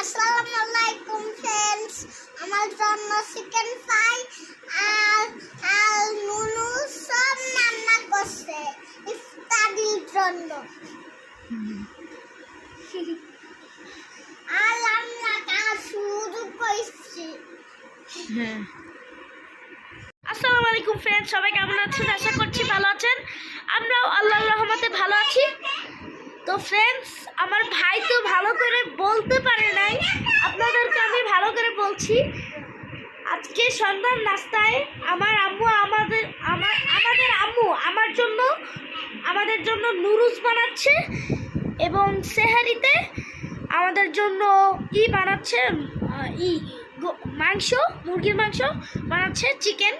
আসসালামু আলাইকুম ফ্রেন্ডস আমার জন্য চিকেন ফ্রাই আর আর নুনু সব রান্না করছে ইফতারির জন্য আর রান্না কাজ শুরু করছি আসসালামু আলাইকুম ফ্রেন্ড সবাই কেমন আছেন? আশা করছি ভালো আছেন। আমরাও আল্লাহর রহমতে ভালো আছি। তো ফ্রেন্ডস আমার ভাই তো ভালো করে বলতে পারে নাই। আপনাদেরকে আমি ভালো করে বলছি। আজকে সন্ধ্যার নাস্তায় আমার আম্মু আমাদের আমার আমাদের আম্মু আমার জন্য আমাদের জন্য নুডলস বানাচ্ছে এবং সেহারিতে আমাদের জন্য ই বানাচ্ছে ই মাংস, মুরগির মাংস বানাচ্ছে, চিকেন।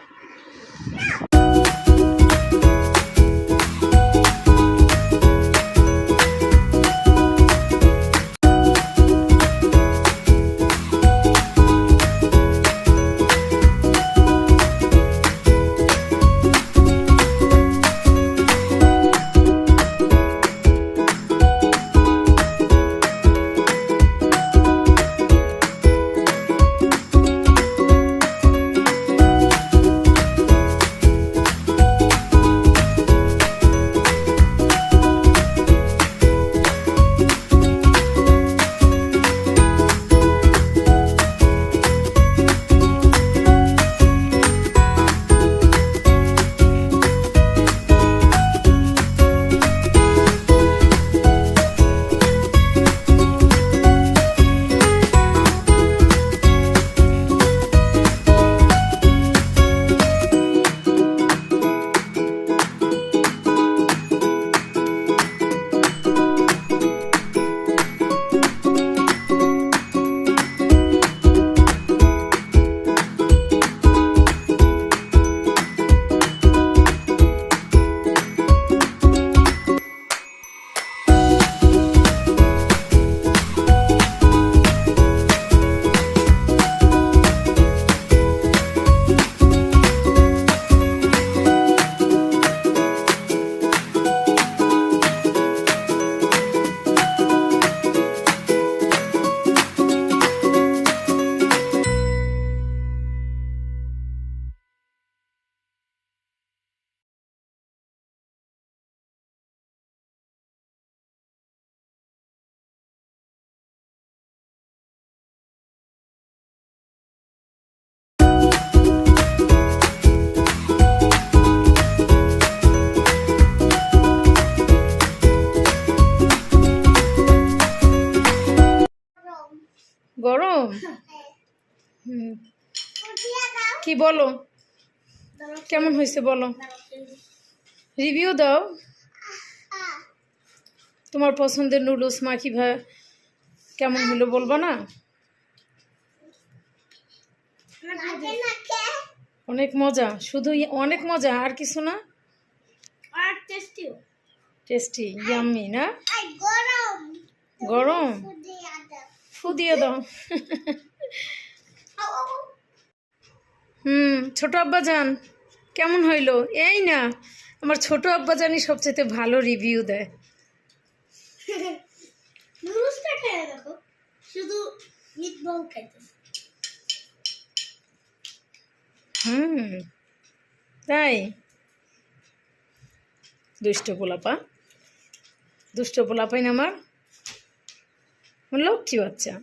কি বলো? কেমন হয়েছে বলো? রিভিউ দাও। তোমার পছন্দের নুডলস মা কীভাবে কেমন হলো বলব না? অনেক মজা। শুধু অনেক মজা আর কিছু না? টেস্টি ইয়াম্মি না? গরম। গরম? উঠিয়ে দাও। ফু দিয়ে দাও। হুম ছোট আব্বা যান কেমন হইল? এই না আমার ছোট আব্বা জানি সবচেয়ে ভালো রিভিউ দেয়। নুডলসটা খেয়ে দেখো শুধু মিটবল খাইতেছে। হুম তাই? দুষ্ট পোলাপা দুষ্ট পোলাপাই না আমার। আমার লক্ষ্মী বাচ্চা।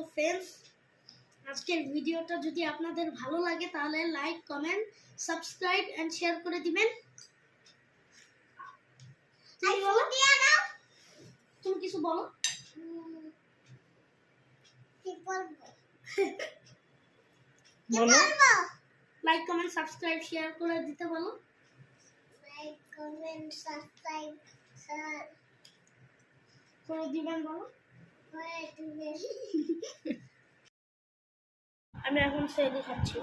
তো ফ্রেন্ডস আজকের ভিডিওটা যদি আপনাদের ভালো লাগে তাহলে like comment subscribe and share করে দিবেন। তুমি কিছু বলো। বলো। লাইক কমেন্ট সাবস্ক্রাইব শেয়ার করে দিতে বলো। লাইক কমেন্ট সাবস্ক্রাইব করে দিবেন বলো। আমি এখন সেদি খাচ্ছি।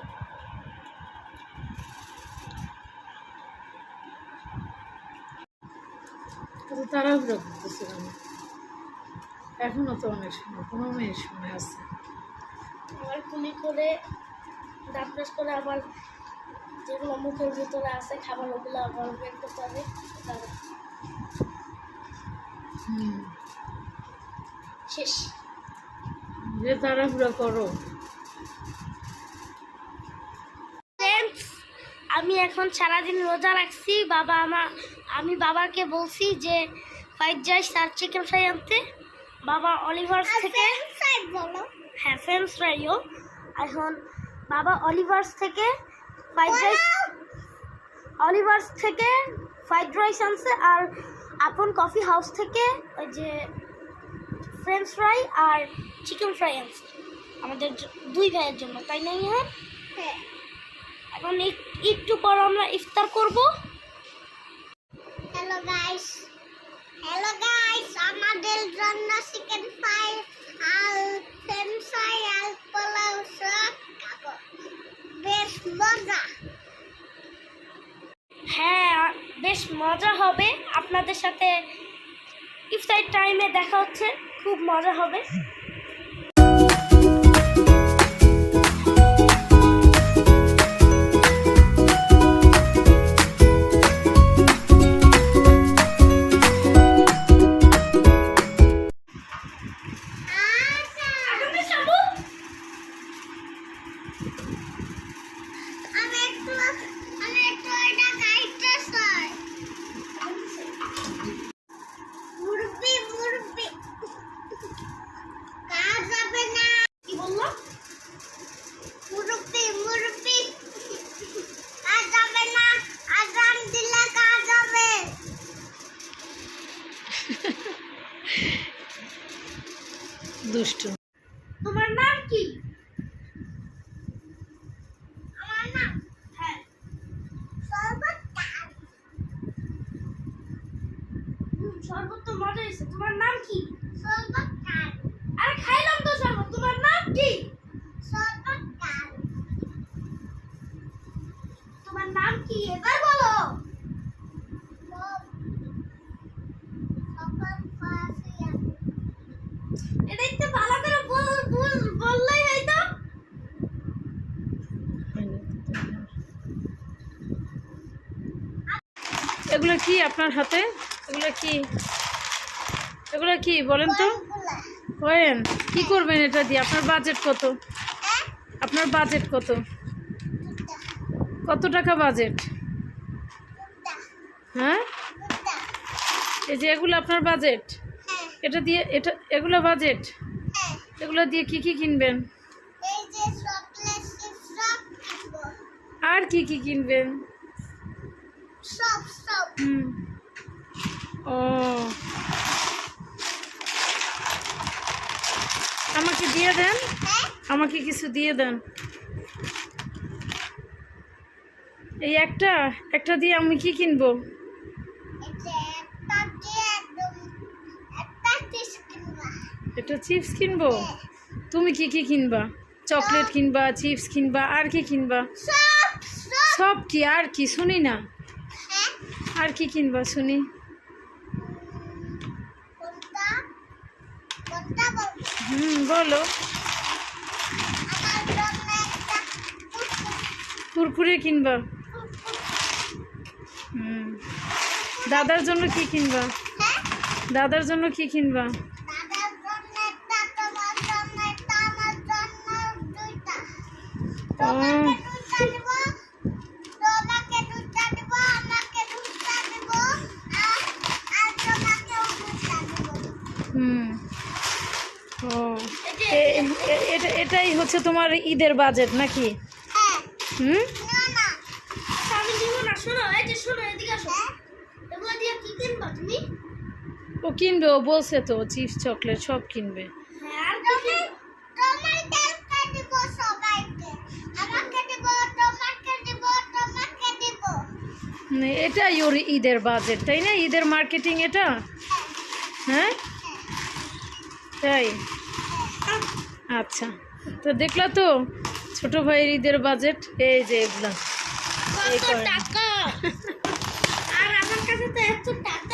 তাড়াহুড়ো করতেছিলাম এখনও তো অনেক সময় পনেরো মিনিট সময় আছে। আমার কুলি করে দাঁত ব্রাশ করে আবার যেগুলো মুখের ভিতরে আছে খাবার ওগুলো আবার বের করতে হবে। তারপর শেষ। যে তাড়াহুড়া করো। আমি এখন সারাদিন রোজা রাখছি। বাবা আমার আমি বাবাকে বলছি যে ফ্রাইড রাইস আর চিকেন ফ্রাই আনতে। বাবা অলিভার্স থেকে হ্যাঁ ফ্রেন্ডস ফ্রাইও এখন বাবা অলিভার্স থেকে ফ্রাইড রাইস অলিভার্স থেকে ফ্রাইড রাইস আনছে। আর আপন কফি হাউস থেকে ওই যে ফ্রেঞ্চ ফ্রাই আর চিকেন ফ্রাই আনছে আমাদের দুই ভাইয়ের জন্য তাই না ইহান হ্যাঁ। এখন এক- একটু পর আমরা ইফতার করব। হ্যালো গাইস হ্যালো গাইস আমাদের জন্য চিকেন ফ্রাই আর ফ্রেঞ্চ ফ্রাই আর পোলাও সব খাব। বেশ মজা। হ্যাঁ বেশ মজা হবে। আপনাদের সাথে ইফতার টাইমে দেখা হচ্ছে। খুব মজা হবে। আমি একটু আমি একটু এটা খাইতে চাই মুরব্বি মুরব্বি কাজ যাবে না কি বললাম মুরব্বি মুরব্বি কাজ যাবে না আজান দিলে কাজ হবে দুষ্টু। তোমার নাম কি? হ্যাঁ মজা তোমার নাম কি? খাইলাম তোমার নাম কি? তোমার নাম কি? এবার বলো সব সকল ফাসিয়া এটা একটু ভালো করে বল- বল- বললেই হয়তো এগুলো কি আপনার হাতে? এগুলো কি? এগুলো কি বলেন তো? কয়েন। কি করবেন এটা দিয়ে? আপনার বাজেট কত? আপনার বাজেট কত? কত টাকা বাজেট হ্যাঁ? এই যে এগুলো আপনার বাজেট এটা দিয়ে এটা এগুলো বাজেট এগুলো দিয়ে কি কি কিনবেন? আর কি কি কিনবেন? ও। আমাকে দিয়ে দেন। হ্যাঁ? আমাকে কিছু দিয়ে দেন। এই একটা একটা দিয়ে আমি কি কিনবো? একটা চিপস কিনবা? কিনবো তুমি কি কি কিনবা? চকলেট কিনবা চিপস কিনবা আর কি কিনবা? সব কি আর কি? শুনি না। হ্যাঁ আর কি কিনবা শুনি। হুম বলো। কুরকুরে। কিনবা। হুম। দাদার জন্য কি কিনবা? হ্যাঁ? দাদার জন্য কি কিনবা? দাদার জন্য একটা তোমার জন্য একটা আমার জন্য দুইটা ও তোমাকে দুইটা দিব তোমাকে দুইটা দিব আমাকে দুইটা দিব আর আর তোমাকেও দুইটা দিব হুম ও এ- এ- এটা এটাই হচ্ছে তোমার ঈদের বাজেট নাকি? হ্যাঁ। হুম? না না। আমি দিব না শোনো এই যে শোনো এদিকে আসো। এগুলো দিয়ে কি কিনবা তুমি? ও কিনবে ও বলছে তো চিপস চকলেট সব কিনবে। হ্যাঁ এটাই ওর ঈদের বাজেট তাই না? ঈদের মার্কেটিং এটা? হ্যাঁ। তাই? আচ্ছা। তো দেখলা তো ছোট ভাইয়ের ঈদের বাজেট এই যে এগুলা। টাকা? আর আমার কাছে তো এত টাকা